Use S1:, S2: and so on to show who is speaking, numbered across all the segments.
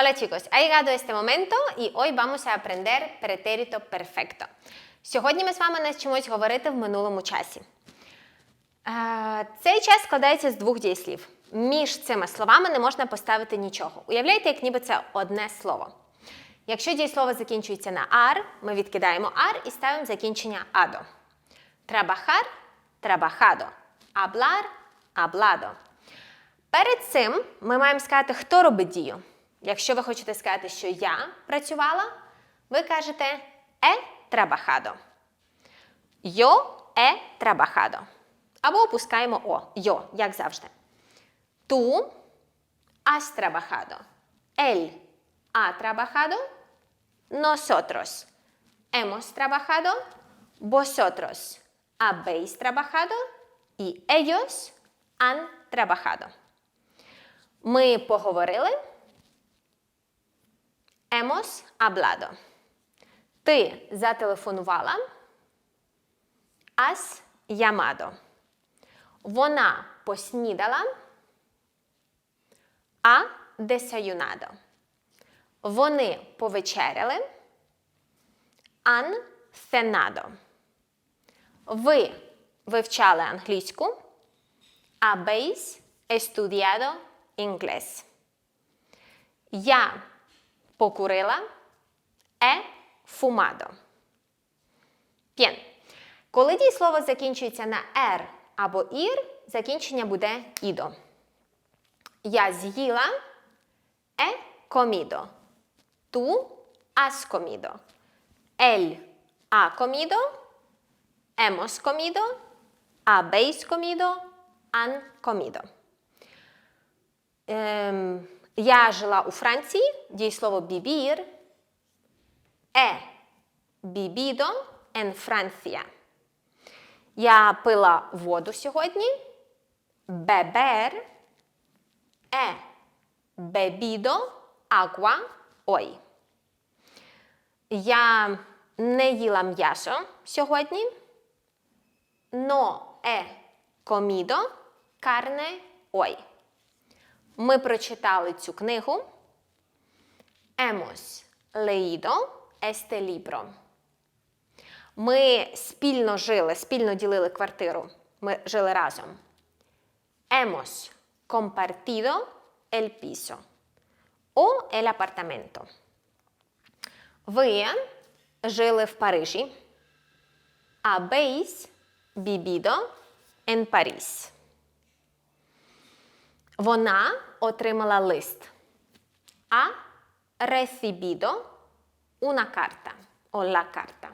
S1: Hola chicos, ha llegado este momento y hoy vamos a aprender pretérito perfecto. Сьогодні ми з вами навчимось говорити в минулому часі. Цей час складається з двох дієслів. Між цими словами не можна поставити нічого. Уявляєте, як ніби це одне слово. Якщо дієслово закінчується на ар, ми відкидаємо ар і ставимо закінчення адо. Trabajar – trabajado. Hablar – hablado. Перед цим ми маємо сказати, хто робить дію. Якщо ви хочете сказати, що я працювала, ви кажете е trabajado. Yo he trabajado. Або опускаємо о. Yo, як завжди. Tú has trabajado. Él ha trabajado. Nosotros hemos trabajado. Vosotros habéis trabajado. Y ellos han trabajado. Ми поговорили. Hemos hablado. Ти зателефонувала. Has llamado. Вона поснідала. Ha desayunado. Вони повечеряли. Han cenado. Ви вивчали англійську. Habéis estudiado inglés. Я покурила. He fumado. Bien. Коли дієслово закінчується на «ер» або «ір», закінчення буде «ідо». Я з'їла. Él ha comido. Hemos comido. Habéis comido. Han comido. Ем, я жила у Франції. Дієслово «бібір». He vivido en Francia. Я пила воду сьогодні. Beber. He bebido agua hoy. Я не їла м'ясо сьогодні. No he comido carne hoy. Ми прочитали цю книгу. Leído este libro. Ми спільно жили, спільно ділили квартиру. Ми жили разом. Hemos compartido el piso o el apartamento. Ви жили в Парижі. Habéis vivido en París. Вона отримала лист. Ha recibido una carta o la carta.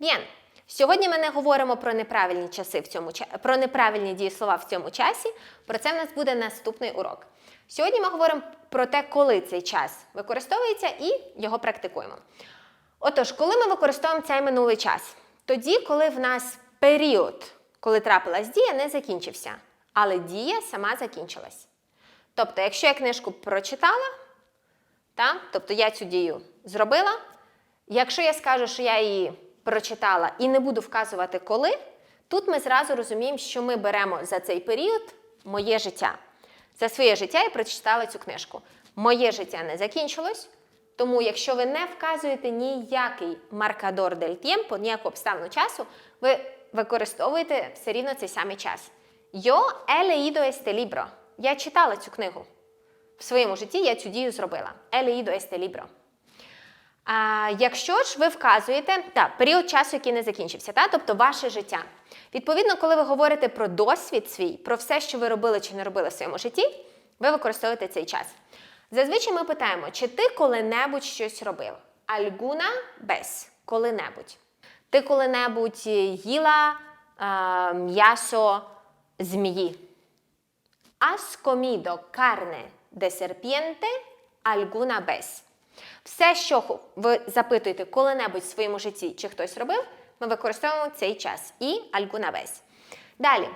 S1: Bien. Сьогодні ми не говоримо про неправильні часи в цьому про неправильні дієслова в цьому часі. Про це в нас буде наступний урок. Сьогодні ми говоримо про те, коли цей час використовується, і його практикуємо. Отож, коли ми використовуємо цей минулий час? Тоді, коли в нас період, коли трапилась дія, не закінчився, але дія сама закінчилась. Тобто, якщо я книжку прочитала, та, тобто я цю дію зробила, якщо я скажу, що я її прочитала і не буду вказувати коли, тут ми зразу розуміємо, що ми беремо за цей період моє життя. За своє життя я прочитала цю книжку. Моє життя не закінчилось, тому якщо ви не вказуєте ніякий маркадор дель тємпо, ніяку обставину часу, ви використовуєте все рівно цей самий час. He leído este libro. Я читала цю книгу. В своєму житті я цю дію зробила. Leído este libro. А, якщо ж ви вказуєте та, період часу, який не закінчився, та, тобто ваше життя. Відповідно, коли ви говорите про досвід свій, про все, що ви робили чи не робили в своєму житті, ви використовуєте цей час. Зазвичай ми питаємо, чи ти коли-небудь щось робив? Альгуна без коли-небудь. Ти коли-небудь їла е, м'ясо змії. Has comido carne de serpiente alguna vez? Все, що ви запитуєте коли-небудь в своєму житті, чи хтось робив, ми використовуємо цей час і alguna vez. Далі.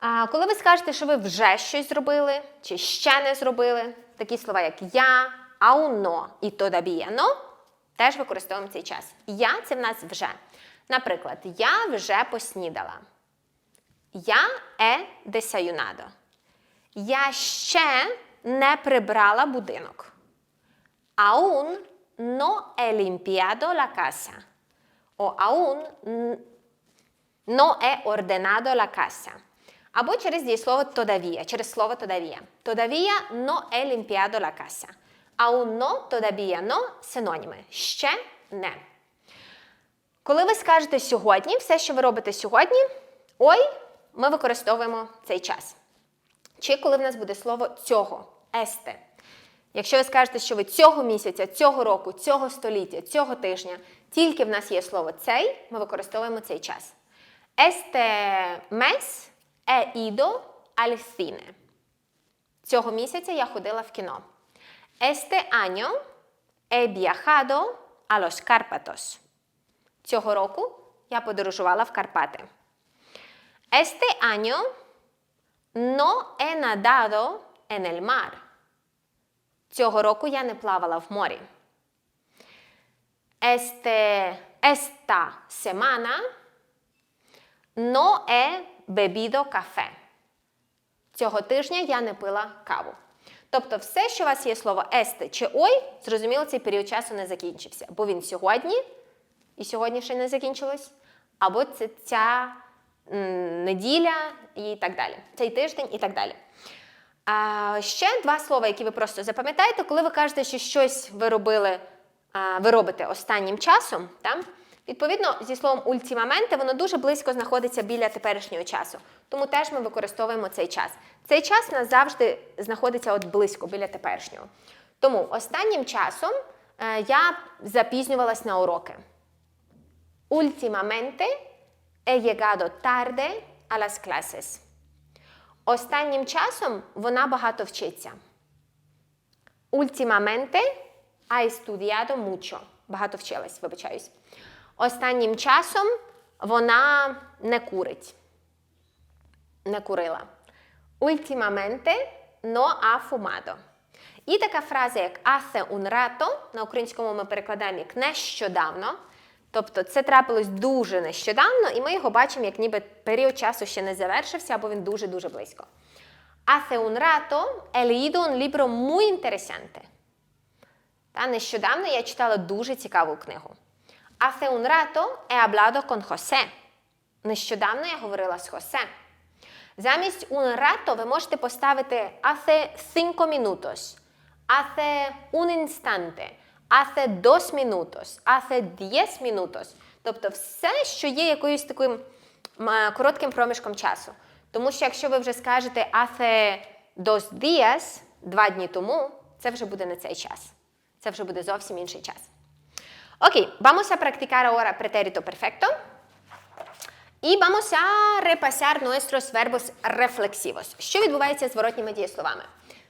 S1: А, коли ви скажете, що ви вже щось зробили, чи ще не зробили, такі слова, як я, no і no, теж використовуємо цей час. Я це в нас вже. Наприклад, я вже поснідала. Я е desayunado. Я ще не прибрала будинок. Aún no he limpiado la casa. O aún н- no he ordenado la casa. Або через дієслово todavía, через слово todavía. Todavía no he limpiado la casa. Aún no, todavía no – синоніми. Ще не. Коли ви скажете сьогодні, все, що ви робите сьогодні, ой, ми використовуємо цей час. Чи коли в нас буде слово цього есте. Якщо ви скажете, що ви цього місяця, цього року, цього століття, цього тижня, тільки в нас є слово цей, ми використовуємо цей час. Mes he ido al cine. Цього місяця я ходила в кіно. Año he viajado a los Cárpatos. Цього року я подорожувала в Карпати. Este año no he nadado en el mar. Цього року я не плавала в морі. Este, esta semana no he bebido café. Цього тижня я не пила каву. Тобто, все, що у вас є слово есте чи ой, зрозуміло, цей період часу не закінчився. Бо він сьогодні, і сьогодні ще не закінчилось, або це ця неділя і так далі. Цей тиждень і так далі. А, ще два слова, які ви просто запам'ятаєте, коли ви кажете, що щось ви робили, ви робите останнім часом. Та? Відповідно, зі словом ультімаменте, воно дуже близько знаходиться біля теперішнього часу. Тому теж ми використовуємо цей час. Цей час нас завжди знаходиться от близько біля теперішнього. Тому останнім часом е, я запізнювалась на уроки. Últimamente he llegado tarde a las clases. Останнім часом вона багато вчиться. Últimamente ha estudiado mucho. Багато вчилась, вибачаюсь. Останнім часом вона не курить. Не курила. Últimamente no ha fumado. І така фраза, як hace un rato, на українському ми перекладаємо як нещодавно. Тобто це трапилось дуже нещодавно, і ми його бачимо, як ніби період часу ще не завершився, або він дуже-дуже близько. Hace un rato he leído libro muy interesante. Та нещодавно я читала дуже цікаву книгу. Hace un rato he hablado con José. Нещодавно я говорила з Хосе. Замість un rato ви можете поставити hace cinco minutos, hace un instante, hace dos minutos, hace diez minutos. Тобто все, що є якоюсь таким коротким проміжком часу. Тому що якщо ви вже скажете hace dos días, два дні тому, це вже буде не цей час. Це вже буде зовсім інший час. Ok, vamos a practicar ahora pretérito perfecto. І vamos a repasar nuestros verbos reflexivos. Що відбувається з зворотніми дієсловами?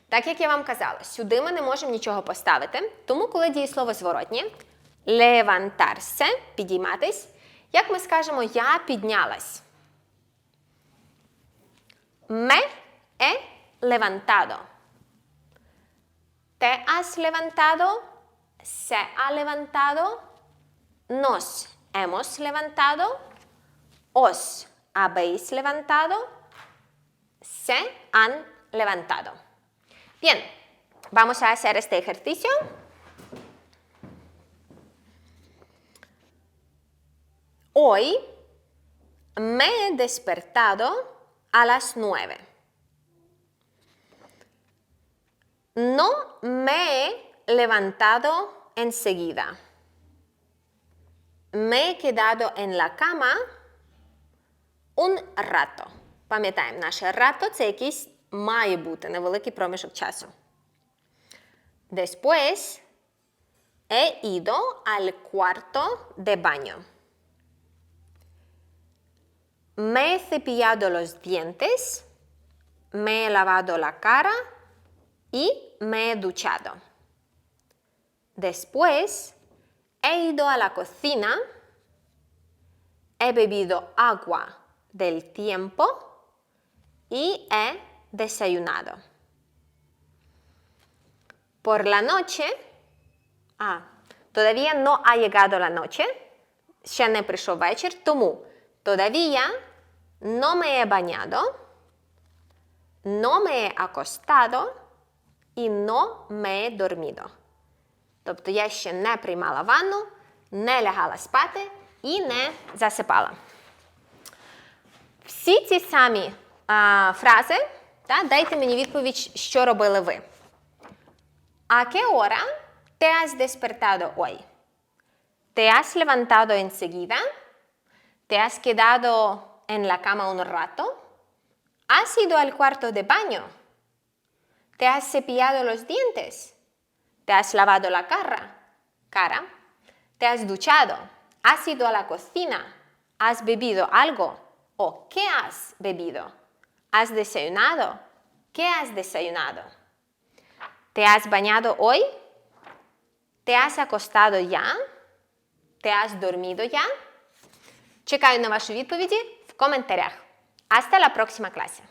S1: Так як я вам казала, сюди ми не можемо нічого поставити, тому коли дієслово зворотнє, levantarse, підійматись, як ми скажемо, я піднялась. Me he levantado. Te has levantado, se ha levantado, nos hemos levantado, os habéis levantado, se han levantado. Bien, vamos a hacer este ejercicio. Hoy me he despertado a las nueve. No me he levantado enseguida. Me he quedado en la cama un rato. Пам'ятаємо, наше рато це якийсь має бути невеликий проміжок часу. Después he ido al cuarto de baño. Me he cepillado los dientes, me he lavado la cara y me he duchado. Después he ido a la cocina, he bebido agua del tiempo y he desayunado. Por la noche, ah, todavía no ha llegado la noche, ще не прийшов вечір, тому todavía no me he bañado, no me he acostado y no me he dormido. Тобто я ще не приймала ванну, не лягала спати і не засипала. Всі ці самі а, фрази, та, дайте мені відповідь, що робили ви. ¿A qué hora te has despertado hoy? ¿Te has levantado enseguida? ¿Te has quedado en la cama un rato? ¿Has ido al cuarto de baño? ¿Te has cepillado los dientes? ¿Te has lavado la cara? cara? ¿Te has duchado? ¿Has ido a la cocina? ¿Has bebido algo? ¿O qué has bebido? ¿Has desayunado? ¿Qué has desayunado? ¿Te has bañado hoy? ¿Te has acostado ya? ¿Te has dormido ya? Чекаю на ваші відповіді в коментарях. Hasta la próxima clase.